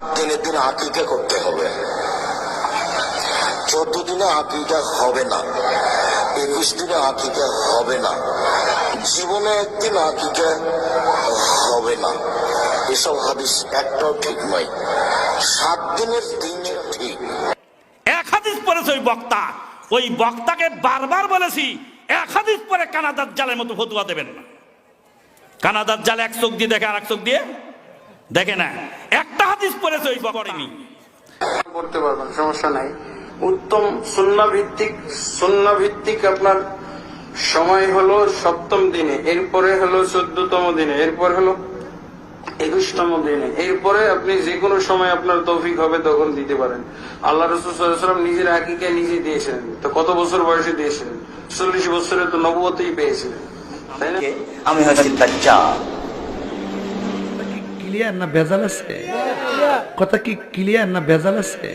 দিনে দিনে আকিকা করতে হবে। চোদ্দ দিনে আকিকা হবে না, একুশ দিনে আকিকা হবে না, জীবনে একদিন আকিকা হবে না। এসব হাদিস একটাও ঠিক নয়, সাত দিনের দিনে ঠিক। এক হাদিস পড়েছে ওই বক্তা, ওই বক্তাকে বারবার বলেছি, এক হাদিস পরে কানাদার জালের মতো ফতুয়া দেবেন না। কানাদার জাল এক চোখ দিয়ে দেখে আর এক চোখ দিয়ে দেখে না। একটা হাদিস পড়েছে ওই পড়েনি। করতে পারবেন সমস্যা নাই। উত্তম সুন্না ভিত্তিক সুন্না ভিত্তিক আপনার সময় হলো সপ্তম দিনে এরপরে হলো চোদ্দতম দিনে এরপর হলো একুশতম দিনে এরপরে আপনি যে কোনো সময় আপনার তৌফিক হবে তখন দিতে পারেন। আল্লাহ রসুলাম নিজের আকিকে নিজে দিয়েছিলেন। তো কত বছর বয়সে দিয়েছিলেন? চল্লিশ বছরে তো নবতেই পেয়েছিলেন। তাই না? আমি হচ্ছি ক্লিয়ার না ভেজাল আছে? কথা কি ক্লিয়ার না ভেজাল আছে?